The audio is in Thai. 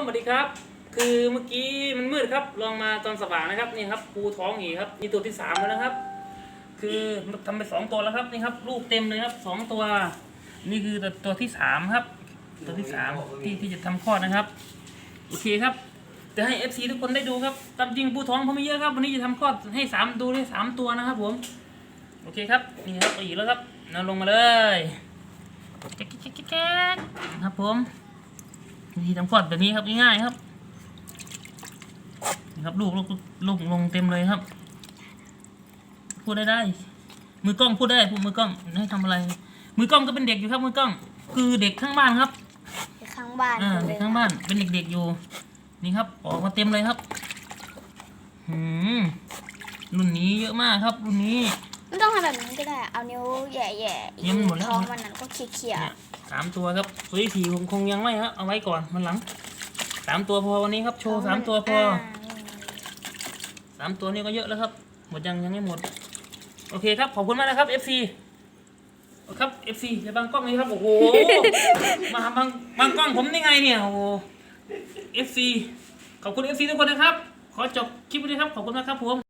สวัสดีครับ คือเมื่อกี้มันมืดครับ ลองมาตอนสว่างนะครับนี่ครับปูท้องอีกครับนี่ตัวที่สามแล้วนะครับ คือทำไปสองตัวแล้วครับนี่ครับลูกเต็มเลยครับสองตัว นี่คือตัวที่สามครับ ตัวที่สามที่ที่จะทำคลอดนะครับโอเคครับจะให้ FC ทุกคนได้ดูครับตามจริงปูท้องเขาไม่เยอะครับ วันนี้จะทำคลอดให้สามดูได้สามตัวนะครับผม โอเคครับ นี่ครับอีกแล้วครับเอาลงมาเลยแก๊กแก๊กแก๊กแก๊กครับผม วิธีทำคลอดแบบนี้ครับง่ายๆครับนี่ครับลูกลูกลูกลงเต็มเลยครับ พูดได้ได้มือกล้องพูดได้พูดมือกล้องให้ทำอะไร มือกล้องก็เป็นเด็กอยู่ครับ มือกล้อง คือเด็กข้างบ้านครับอยู่ข้างบ้านอ่าเลเด็ยกข้างบ้านเป็นเด็กๆอยู่ นี่ครับ ออกมาเต็มเลยครับหืมรุ่นนี้เยอะมากครับรุ่นนี้ไม่ต้องทำแบบนี้ก็ได้ เอานิ้วแหย่แย่ยังไม่หมดแล้ว ท้องมันนั้นก็เขี่ยเนี่ยสามตัวครับตัวที่สี่คงคงยังไม่ครับเอาไว้ก่อนมันหลังสามตัวพอวันนี้ครับๆโชว์สามตัวพอาสามตัวนี้ก็เยอะแล้วครับ หมดยังยังไม่หมด โอเคครับ ขอบคุณมากนะครับ FC ครับ FC จะบังกล้องนี้ครับ โอ้โห มาบังบังกล้องผมได้ไงเนี่ย โอ้โห FC ขอบคุณ FC ทุกคนนะครับ ขอจบคลิปนี้ครับ ขอบคุณมากครับผม